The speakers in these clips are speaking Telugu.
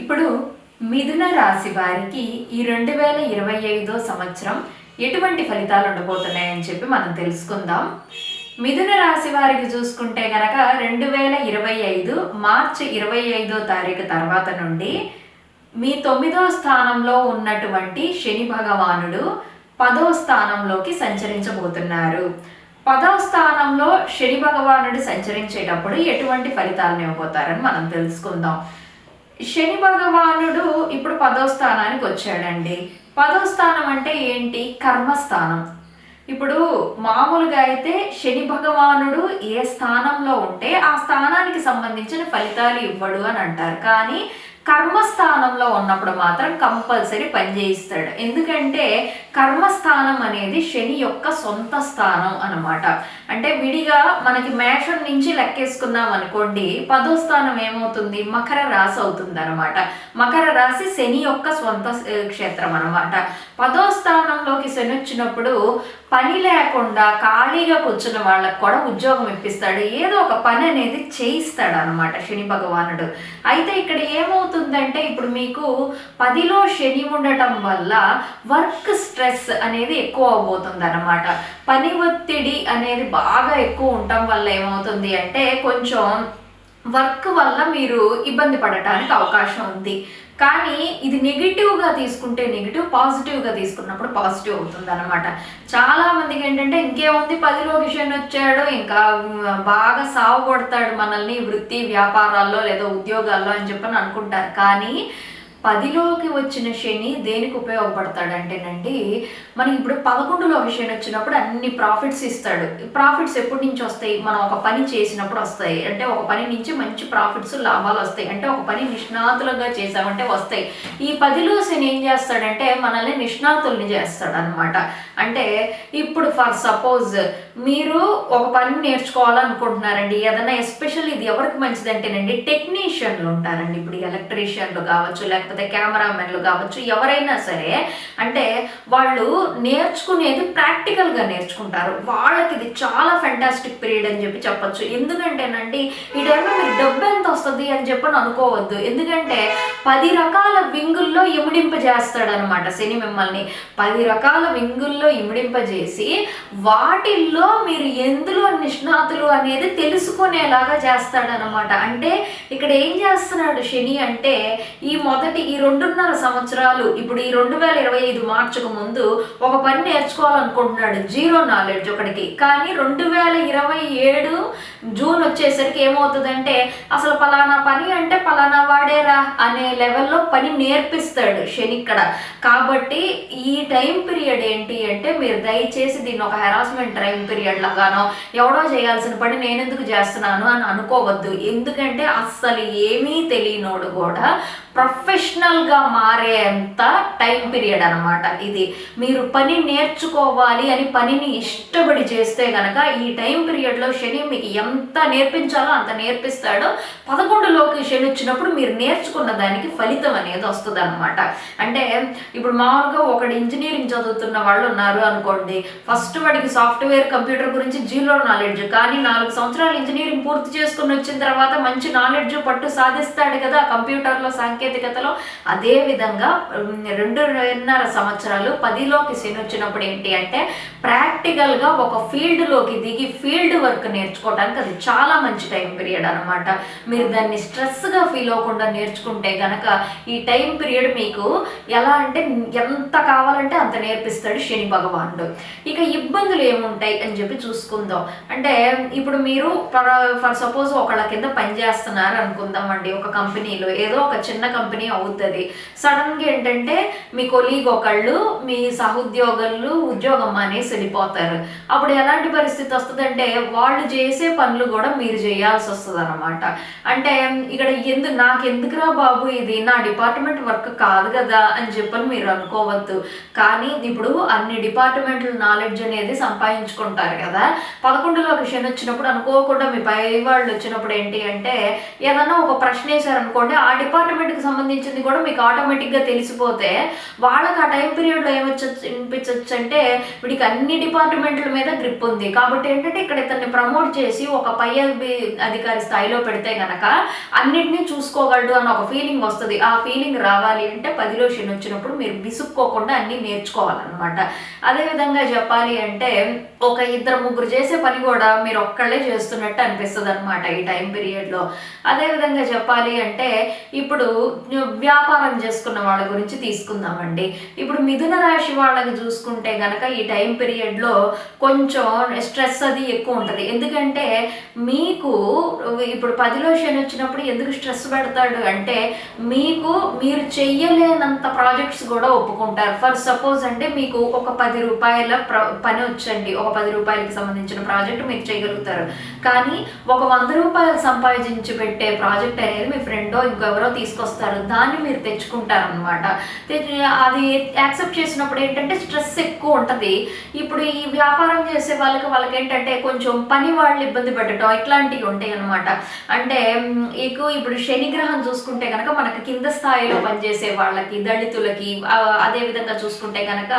ఇప్పుడు మిథున రాశి వారికి ఈ రెండు వేల ఇరవై ఐదో సంవత్సరం ఎటువంటి ఫలితాలు ఉండబోతున్నాయని చెప్పి మనం తెలుసుకుందాం. మిథున రాశి వారికి చూసుకుంటే గనక రెండు వేల ఇరవై ఐదు మార్చి ఇరవై ఐదో తారీఖు తర్వాత నుండి మీ తొమ్మిదో స్థానంలో ఉన్నటువంటి శని భగవానుడు పదో స్థానంలోకి సంచరించబోతున్నారు. పదో స్థానంలో శని భగవానుడు సంచరించేటప్పుడు ఎటువంటి ఫలితాలను ఇవ్వబోతారని మనం తెలుసుకుందాం. శని భగవానుడు ఇప్పుడు పదో స్థానానికి వచ్చాడండి. పదో స్థానం అంటే ఏంటి? కర్మస్థానం. ఇప్పుడు మామూలుగా అయితే శని భగవానుడు ఏ స్థానంలో ఉంటే ఆ స్థానానికి సంబంధించిన ఫలితాలు ఇవ్వడు అని అంటారు. కానీ కర్మస్థానంలో ఉన్నప్పుడు మాత్రం కంపల్సరీ పనిచేయిస్తాడు ఎందుకంటే కర్మస్థానం అనేది శని యొక్క సొంత స్థానం అన్నమాట. అంటే విడిగా మనకి మేషం నుంచి లెక్కేసుకున్నాం అనుకోండి పదో స్థానం ఏమవుతుంది? మకర రాశి అవుతుంది అనమాట మకర రాశి శని యొక్క సొంత క్షేత్రం అనమాట పదో స్థానంలోకి శని వచ్చినప్పుడు పని లేకుండా ఖాళీగా కూర్చున్న వాళ్ళకి కూడా ఉద్యోగం ఇప్పిస్తాడు. ఏదో ఒక పని అనేది చేయిస్తాడు అనమాట శని భగవానుడు. అయితే ఇక్కడ ఏమవుతుందంటే ఇప్పుడు మీకు పదిలో శని ఉండటం వల్ల వర్క్ స్ట్రెస్ అనేది ఎక్కువ అవబోతుంది అనమాట పని ఒత్తిడి అనేది బాగా ఎక్కువ ఉండటం వల్ల ఏమవుతుంది అంటే కొంచెం వర్క్ వల్ల మీరు ఇబ్బంది పడటానికి అవకాశం ఉంది. కానీ ఇది నెగిటివ్గా తీసుకుంటే నెగిటివ్ పాజిటివ్గా తీసుకున్నప్పుడు పాజిటివ్ అవుతుంది అనమాట చాలా మందికి ఏంటంటే ఇంకేముంది పదిలో విషయం వచ్చాడు ఇంకా బాగా సాగు కొడతాడు మనల్ని వృత్తి వ్యాపారాల్లో లేదా ఉద్యోగాల్లో అని చెప్పని అనుకుంటారు. కానీ పదిలోకి వచ్చిన శని దేనికి ఉపయోగపడతాడంటేనండి మనం ఇప్పుడు పదకొండులోకి శని వచ్చినప్పుడు అన్ని ప్రాఫిట్స్ ఇస్తాడు. ప్రాఫిట్స్ ఎప్పటి నుంచి వస్తాయి? మనం ఒక పని చేసినప్పుడు వస్తాయి. అంటే ఒక పని నుంచి మంచి ప్రాఫిట్స్ లాభాలు వస్తాయి. అంటే ఒక పని నిష్ణాతులుగా చేసామంటే వస్తాయి. ఈ పదిలో శని ఏం చేస్తాడంటే మనల్ని నిష్ణాతుల్ని చేస్తాడు అనమాట అంటే ఇప్పుడు ఫర్ సపోజ్ మీరు ఒక పని నేర్చుకోవాలనుకుంటున్నారండి. ఏదైనా ఎస్పెషల్ ఇది ఎవరికి మంచిదంటేనండి టెక్నీషియన్లు ఉంటారండి. ఇప్పుడు ఎలక్ట్రీషియన్లు కావచ్చు లేకపోతే కెమెరామెన్లు కావచ్చు ఎవరైనా సరే అంటే వాళ్ళు నేర్చుకునేది ప్రాక్టికల్గా నేర్చుకుంటారు. వాళ్ళకి ఇది చాలా ఫెంటాస్టిక్ పీరియడ్ అని చెప్పి చెప్పొచ్చు. ఎందుకంటేనండి ఈ టైంలో మీకు డబ్బు ఎంత వస్తుంది అని చెప్పని అనుకోవద్దు. ఎందుకంటే పది రకాల వింగుల్లో ఇమిడింపజేస్తాడనమాట శని మిమ్మల్ని. పది రకాల వింగుల్లో ఇమిడింపజేసి వాటిల్లో మీరు ఎందులో నిష్ణాతులు అనేది తెలుసుకునేలాగా చేస్తాడనమాట. అంటే ఇక్కడ ఏం చేస్తున్నాడు శని అంటే ఈ మొదటి ఈ రెండున్నర సంవత్సరాలు ఇప్పుడు ఈ రెండు వేల ఇరవై ఐదు మార్చుకు ముందు ఒక పని నేర్చుకోవాలనుకుంటున్నాడు. జీరో నాలెడ్జ్ ఒకటికి కానీ రెండు వేల ఇరవై ఏడు జూన్ వచ్చేసరికి ఏమవుతుందంటే అసలు పలానా పని అంటే పలానా వాడేరా అనే లెవెల్లో పని నేర్పిస్తాడు శని ఇక్కడ కాబట్టి ఈ టైం పీరియడ్ ఏంటి అంటే మీరు దయచేసి దీన్ని ఒక హెరాస్మెంట్ టైం పీరియడ్ లాగానో ఎవడో చేయాల్సిన పని నేను ఎందుకు చేస్తున్నాను అని అనుకోవద్దు. ఎందుకంటే అస్సలు ఏమీ తెలియనోడు కూడా ప్రొఫెషనల్గా మారేంత టైం పీరియడ్ అనమాట ఇది. మీరు పని నేర్చుకోవాలి అని పనిని ఇష్టపడి చేస్తే గనక ఈ టైం పీరియడ్లో శని మీకు ఎంత నేర్పించాలో అంత నేర్పిస్తాడో. పదకొండులోకి శని వచ్చినప్పుడు మీరు నేర్చుకున్న దానికి ఫలితం అనేది వస్తుంది అనమాట అంటే ఇప్పుడు మామూలుగా ఒకడు ఇంజనీరింగ్ చదువుతున్న వాళ్ళు ఉన్నారు అనుకోండి. ఫస్ట్ వాడికి సాఫ్ట్వేర్ కంప్యూటర్ గురించి జీరో నాలెడ్జ్ కానీ నాలుగు సంవత్సరాలు ఇంజనీరింగ్ పూర్తి చేసుకుని వచ్చిన తర్వాత మంచి నాలెడ్జ్ పట్టు సాధిస్తాడు కదా కంప్యూటర్లో సాంకేతికతలో అదే విధంగా రెండున్నర సంవత్సరాలు పదిలోకి సెన్ వచ్చినప్పుడు ఏంటి అంటే ప్రాక్టికల్గా ఒక ఫీల్డ్లోకి దిగి ఫీల్డ్ వర్క్ నేర్చుకోవడానికి అది చాలా మంచి టైం పీరియడ్ అనమాట మీరు దాన్ని స్ట్రెస్గా ఫీల్ అవ్వకుండా నేర్చుకుంటే కనుక ఈ టైం పీరియడ్ మీకు ఎలా అంటే ఎంత కావాలంటే అంత నేర్పిస్తాడు శని భగవానుడు. ఇక ఇబ్బందులు ఏముంటాయి అని చెప్పి చూసుకుందాం. అంటే ఇప్పుడు మీరు ఫర్ ఫర్ సపోజ్ ఒకళ్ళ కింద పని చేస్తున్నారు అనుకుందాం అండి ఒక కంపెనీలో ఏదో ఒక చిన్న కంపెనీ అవుతుంది. సడన్గా ఏంటంటే మీ కొలీగ్ ఒకళ్ళు మీ సహోద్యోగులు ఉద్యోగం మానేసి వెళ్ళిపోతారు. అప్పుడు ఎలాంటి పరిస్థితి వస్తుందంటే వాళ్ళు చేసే పనులు కూడా మీరు చేయాల్సి వస్తుంది అనమాట అంటే ఇక్కడ ఎందు నాకు ఎందుకురా బాబు ఇది? నా డిపార్ట్మెంట్ వర్క్ కాదు కదా అని చెప్పని మీరు అనుకోవద్దు. కానీ ఇప్పుడు అన్ని డిపార్ట్మెంట్ల నాలెడ్జ్ అనేది సంపాదించుకుంటారు కదా. పదకొండులోకి శని వచ్చినప్పుడు అనుకోకుండా మీ పై వాళ్ళు వచ్చినప్పుడు ఏంటి అంటే ఏదన్నా ఒక ప్రశ్న వేశారనుకోండి ఆ డిపార్ట్మెంట్కి సంబంధించింది కూడా మీకు ఆటోమేటిక్గా తెలిసిపోతే వాళ్ళకి ఆ టైం పీరియడ్లో ఏమొచ్చు వినిపించవచ్చు అంటే వీడికి అన్ని డిపార్ట్మెంట్ల మీద గ్రిప్ ఉంది. కాబట్టి ఏంటంటే ఇక్కడ ఇతన్ని ప్రమోట్ చేసి ఒక పై అధికారి స్థాయిలో పెడితే గనక అన్నిటినీ చూసుకోగలడు అని ఒక ఫీలింగ్ వస్తుంది. ఆ ఫీలింగ్ రావాలి అంటే పదిలో షిన్ వచ్చినప్పుడు మీరు విసుక్కోకుండా అన్నీ నేర్చుకోవాలన్నమాట. అదేవిధంగా చెప్పాలి అంటే ఒక ఇద్దరు ముగ్గురు చేసే పని కూడా మీరు ఒక్కళ్ళే చేస్తున్నట్టు అనిపిస్తుంది అనమాట ఈ టైం పీరియడ్లో అదేవిధంగా చెప్పాలి అంటే ఇప్పుడు వ్యాపారం చేసుకున్న వాళ్ళ గురించి తీసుకుందామండి. ఇప్పుడు మిథున రాశి వాళ్ళకి చూసుకుంటే గనక ఈ టైం పీరియడ్లో కొంచెం స్ట్రెస్ అది ఎక్కువ ఉంటుంది. ఎందుకంటే మీకు ఇప్పుడు పదిలో శని వచ్చినప్పుడు ఎందుకు స్ట్రెస్ పెడతాడు అంటే మీకు మీరు చెయ్యలేనంత ప్రాజెక్ట్స్ కూడా ఒప్పుకుంటారు. ఫర్ సపోజ్ అంటే మీకు ఒక పది రూపాయల ప్ర పని వచ్చండి. ఒక పది రూపాయలకి సంబంధించిన ప్రాజెక్ట్ మీరు చేయగలుగుతారు. కానీ ఒక వంద రూపాయలు సంపాదించి పెట్టే ప్రాజెక్ట్ అనేది మీ ఫ్రెండో ఇంకెవరో తీసుకొస్తారు. దాన్ని మీరు తెచ్చుకుంటారనమాట అది యాక్సెప్ట్ చేసినప్పుడు ఏంటంటే స్ట్రెస్ ఎక్కువ ఉంటుంది. ఇప్పుడు ఈ వ్యాపారం చేసే వాళ్ళకి వాళ్ళకి ఏంటంటే కొంచెం పని వాళ్ళు ఇబ్బంది పెట్టడం ఇట్లాంటివి ఉంటాయి అనమాట అంటే ఎక్కువ ఇప్పుడు శనిగ్రహం చూసుకుంటే కనుక మనకి కింద స్థాయిలో పనిచేసే వాళ్ళకి దళితులకి అదేవిధంగా అదే విధంగా చూసుకుంటే కనుక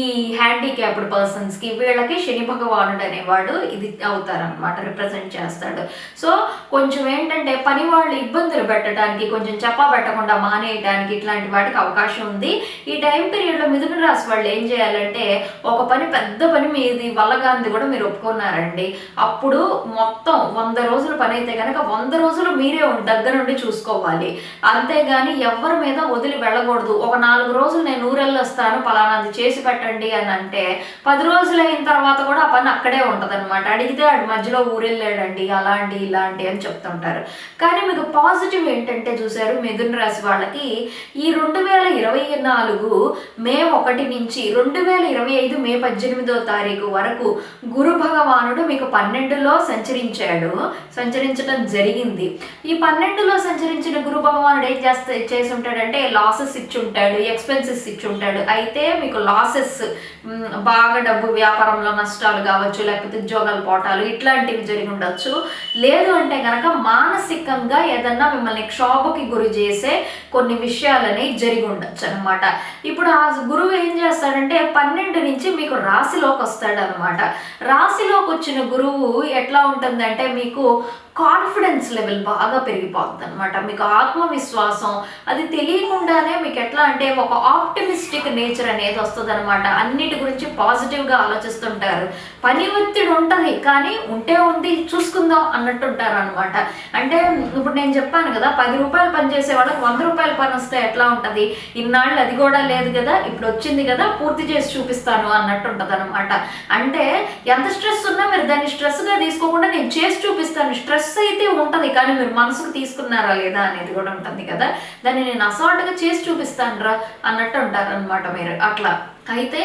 ఈ హ్యాండిక్యాప్డ్ పర్సన్స్కి వీళ్ళకి శని భగవానుడు అనేవాడు ఇది అవుతారనమాట రిప్రజెంట్ చేస్తాడు. సో కొంచెం ఏంటంటే పని వాళ్ళు ఇబ్బందులు పెట్టడానికి కొంచెం చెప్పా పెట్టకుండా మానేయడానికి ఇట్లాంటి వాటికి అవకాశం ఉంది. ఈ టైం పీరియడ్లో మిథున రాశి వాళ్ళు ఏం చేయాలంటే ఒక పని పెద్ద పని మీది వల్లగాంది కూడా మీరు ఒప్పుకున్నారండి. అప్పుడు మొత్తం వంద రోజుల పని అయితే కనుక వంద రోజులు మీరే దగ్గర నుండి చూసుకోవాలి. అంతేగాని ఎవరి మీద వదిలి వెళ్ళకూడదు. ఒక నాలుగు రోజులు నేను ఊరెళ్ళొస్తాను పలానాది చేసి పెట్టండి అని అంటే పది రోజులు అయిన తర్వాత కూడా ఆ పని అక్కడే ఉంటుంది అనమాట అడిగితే ఆడు మధ్యలో ఊరెళ్ళాడండి అలాంటి ఇలాంటి అని చెప్తుంటారు. కానీ మీకు పాజిటివ్ ఏంటంటే చూసారు మిథున రాశి వాళ్ళకి ఈ రెండు వేల ఇరవై నాలుగు మే ఒకటి నుంచి రెండు వేల ఇరవై ఐదు మే పద్దెనిమిదో తారీఖు వరకు గురు భగవానుడు మీకు పన్నెండులో సంచరించాడు. సంచరించడం జరిగింది. ఈ పన్నెండులో సంచరించిన గురు భగవానుడు ఏం చేస్తే చేసి ఉంటాడంటే లాసెస్ ఇచ్చి ఉంటాడు ఎక్స్పెన్సెస్ ఇచ్చి ఉంటాడు. అయితే మీకు లాసెస్ బాగా డబ్బు వ్యాపారంలో నష్టాలు కావచ్చు లేకపోతే ఉద్యోగాలు పోటాలు ఇట్లాంటివి జరిగి ఉండొచ్చు లేదు అంటే కనుక మానసికంగా ఏదన్నా మిమ్మల్ని క్షోభకి గురి చేసే కొన్ని విషయాలని జరిగి ఉండొచ్చు అనమాట ఇప్పుడు ఆ గురువు ఏం చేస్తాడంటే పన్నెండు నుంచి మీకు రాశిలోకి వస్తాడు అనమాట రాశిలోకి వచ్చిన గురువు ఎట్లా ఉంటుందంటే మీకు కాన్ఫిడెన్స్ లెవెల్ బాగా పెరిగిపోతుంది అనమాట మీకు ఆత్మవిశ్వాసం అది తెలియకుండానే మీకు ఎట్లా అంటే ఒక ఆప్టిమిస్టిక్ నేచర్ అనేది వస్తుంది అనమాట అన్నిటి గురించి పాజిటివ్గా ఆలోచిస్తుంటారు. పని ఒత్తిడి ఉంటుంది కానీ ఉంటే ఉంది చూసుకుందాం అన్నట్టు ఉంటారు అనమాట అంటే ఇప్పుడు నేను చెప్పాను కదా పది రూపాయలు పని చేసే వాళ్ళకి వంద రూపాయలు పని వస్తే ఎట్లా ఉంటుంది? ఇన్నాళ్ళు అది కూడా లేదు కదా ఇప్పుడు వచ్చింది కదా పూర్తి చేసి చూపిస్తాను అన్నట్టు ఉంటుంది అనమాట అంటే ఎంత స్ట్రెస్ ఉన్నా మీరు దాన్ని స్ట్రెస్గా తీసుకోకుండా నేను చేసి చూపిస్తాను. స్ట్రెస్ అయితే ఉంటుంది కానీ మీరు మనసుకు తీసుకున్నారా లేదా అనేది కూడా ఉంటుంది కదా. దాన్ని నేను అసాల్ట్గా చేసి చూపిస్తాను రా అన్నట్టు ఉంటారనమాట మీరు. అట్లా. అయితే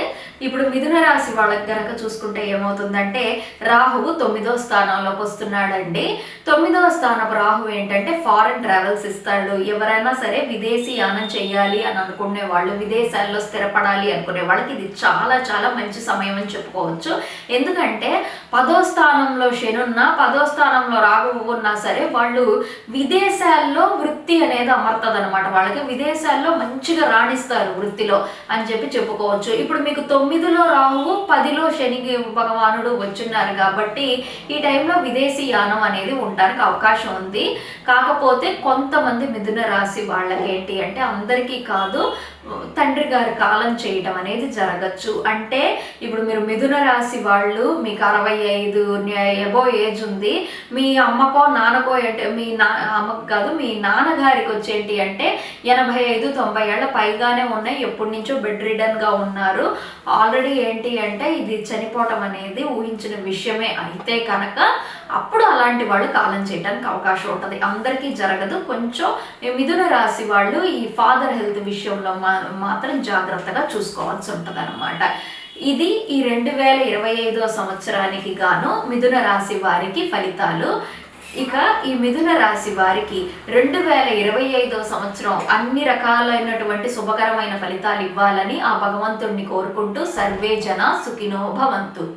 ఇప్పుడు మిథున రాశి వాళ్ళకి గనక చూసుకుంటే ఏమవుతుందంటే రాహువు తొమ్మిదో స్థానంలోకి వస్తున్నాడండి. తొమ్మిదవ స్థానపు రాహువు ఏంటంటే ఫారెన్ ట్రావెల్స్ ఇస్తాడు. ఎవరైనా సరే విదేశీ యానం చేయాలి అని అనుకునే వాళ్ళు విదేశాల్లో స్థిరపడాలి అనుకునే వాళ్ళకి ఇది చాలా చాలా మంచి సమయం అని చెప్పుకోవచ్చు. ఎందుకంటే పదో స్థానంలో శనున్నా పదో స్థానంలో రాహువు ఉన్నా సరే వాళ్ళు విదేశాల్లో వృత్తి అనేది అమర్తదనమాట వాళ్ళకి విదేశాల్లో మంచిగా రాణిస్తారు వృత్తిలో అని చెప్పి చెప్పుకోవచ్చు. ఇప్పుడు మీకు తొమ్మిదిలో రాహువు పదిలో శని భగవానుడు వచ్చున్నారు కాబట్టి ఈ టైంలో విదేశీ యానం అనేది ఉండడానికి అవకాశం ఉంది. కాకపోతే కొంతమంది మిథున రాశి వాళ్ళకి ఏంటి అంటే అందరికీ కాదు తండ్రి గారి కాలం చేయటం అనేది జరగచ్చు. అంటే ఇప్పుడు మీరు మిథున రాశి వాళ్ళు మీకు అరవై ఐదు ఎబో ఏజ్ ఉంది. మీ అమ్మకో నాన్నకో అంటే మీ నా అమ్మకు కాదు మీ నాన్నగారికి వచ్చేంటి అంటే ఎనభై ఐదు తొంభై ఏళ్ళ పైగానే ఉన్నాయి. ఎప్పటి నుంచో బెడ్ రిడన్గా ఉన్నారు. ఆల్రెడీ ఏంటి అంటే ఇది చనిపోవటం అనేది ఊహించిన విషయమే. అయితే కనుక అప్పుడు అలాంటి వాళ్ళు కాలం చేయడానికి అవకాశం ఉంటుంది. అందరికీ జరగదు. కొంచెం మిథున రాశి వాళ్ళు ఈ ఫాదర్ హెల్త్ విషయంలో మా మాత్రం జాగ్రత్తగా చూసుకోవాల్సి ఉంటుంది ఇది ఈ రెండు వేల ఇరవై ఐదో సంవత్సరానికి గాను మిథున రాశి వారికి ఫలితాలు. ఇక ఈ మిథున రాశి వారికి రెండు వేల ఇరవై ఐదో సంవత్సరం అన్ని రకాలైనటువంటి శుభకరమైన ఫలితాలు ఇవ్వాలని ఆ భగవంతుడిని కోరుకుంటూ సర్వే జన సుఖినో భవంతు.